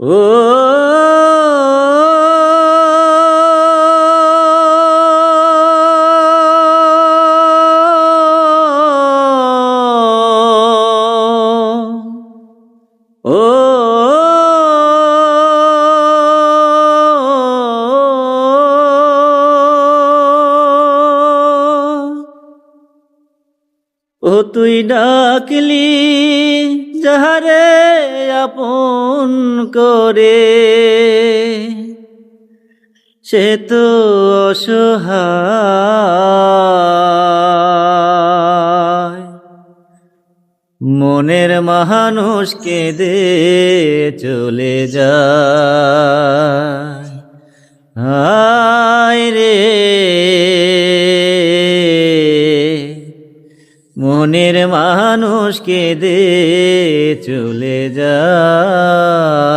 ও ও তুই ডাকলি যাহারে আপন করে। সে তো মনের মানুষকে দে চলে যায়। হায় রে মনের মানুষকে দে চলে যায়